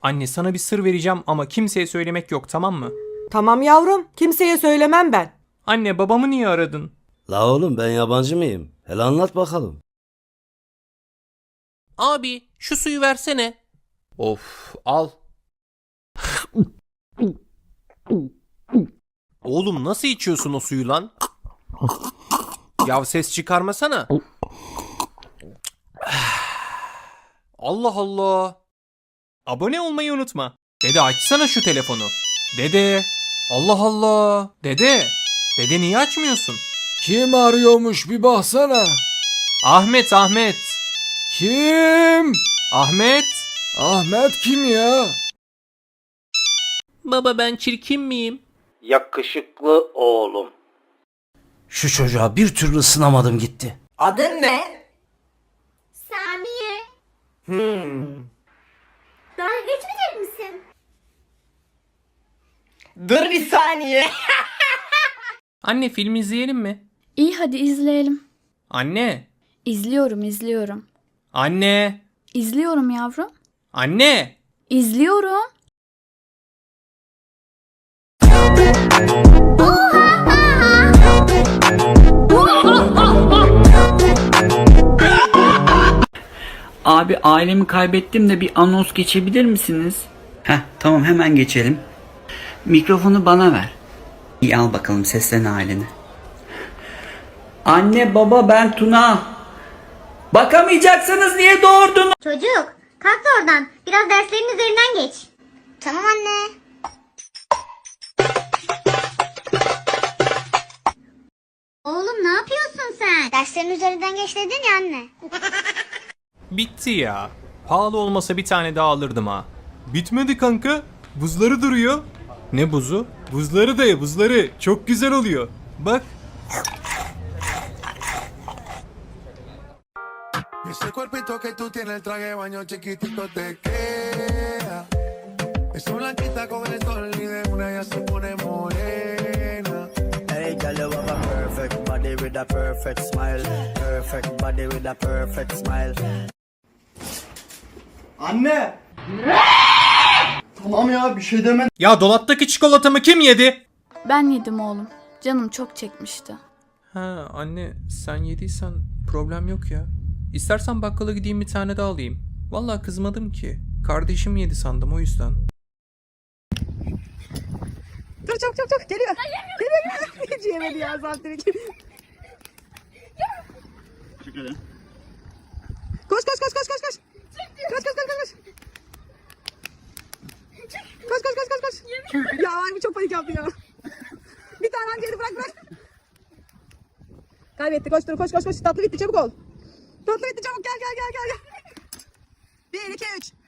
Anne sana bir sır vereceğim ama kimseye söylemek yok tamam mı? Tamam yavrum, kimseye söylemem ben. Anne babamı niye aradın? La oğlum ben yabancı mıyım? Hele anlat bakalım. Abi şu suyu versene. Of al. Oğlum nasıl içiyorsun o suyu lan? Ya ses çıkarmasana. Allah Allah. Abone olmayı unutma. Dede açsana şu telefonu. Dede. Allah Allah. Dede. Dede niye açmıyorsun? Kim arıyormuş bir baksana. Ahmet Ahmet. Kim? Ahmet. Ahmet kim ya? Baba ben çirkin miyim? Yakışıklı oğlum. Şu çocuğa bir türlü ısınamadım gitti. Adın ne? Saniye. Hmm. Daha geçmeyecek misin? Dur bir saniye. Anne film izleyelim mi? İyi hadi izleyelim. Anne. İzliyorum, izliyorum. Anne. İzliyorum yavrum. Anne. İzliyorum. Abi ailemi kaybettim de bir anons geçebilir misiniz? Heh tamam hemen geçelim. Mikrofonu bana ver. İyi al bakalım seslen aileni. Anne baba ben Tuna. Bakamayacaksanız niye doğurdunuz? Çocuk, kalk da oradan. Biraz derslerin üzerinden geç. Tamam anne. Oğlum ne yapıyorsun sen? Derslerin üzerinden geç dedin ya anne. Bitti ya. Pahalı olmasa bir tane daha alırdım ha. Bitmedi kanka. Buzları duruyor. Ne buzu? Buzları da ya buzları. Çok güzel oluyor. Bak. Ese cuerpito que tú tienes, el traje de baño chiquitito te queda. Esa blanquita con el sol y de una ya se pone morena. Hey, girl, you have a perfect body with a perfect smile. Perfect body with a perfect smile. Anne. tamam ya bir şey deme. Ya dolaptaki çikolatamı kim yedi? Ben yedim oğlum. Canım çok çekmişti. Ha anne sen yediysen problem yok ya. İstersen bakkala gideyim bir tane daha alayım. Vallahi kızmadım ki. Kardeşim yedi sandım o yüzden. Dur çok çok çok geliyor. Geliyor geliyor. Hiç yemedi ya zaten. Koş koş koş koş koş koş. Koş ya abi çok panik yaptı ya. bir tane hangi yeri bırak bırak. Kaybettik koş koş koş koş tatlı bitti çabuk ol. Tatlı bitti çabuk gel gel gel gel. 1 2 3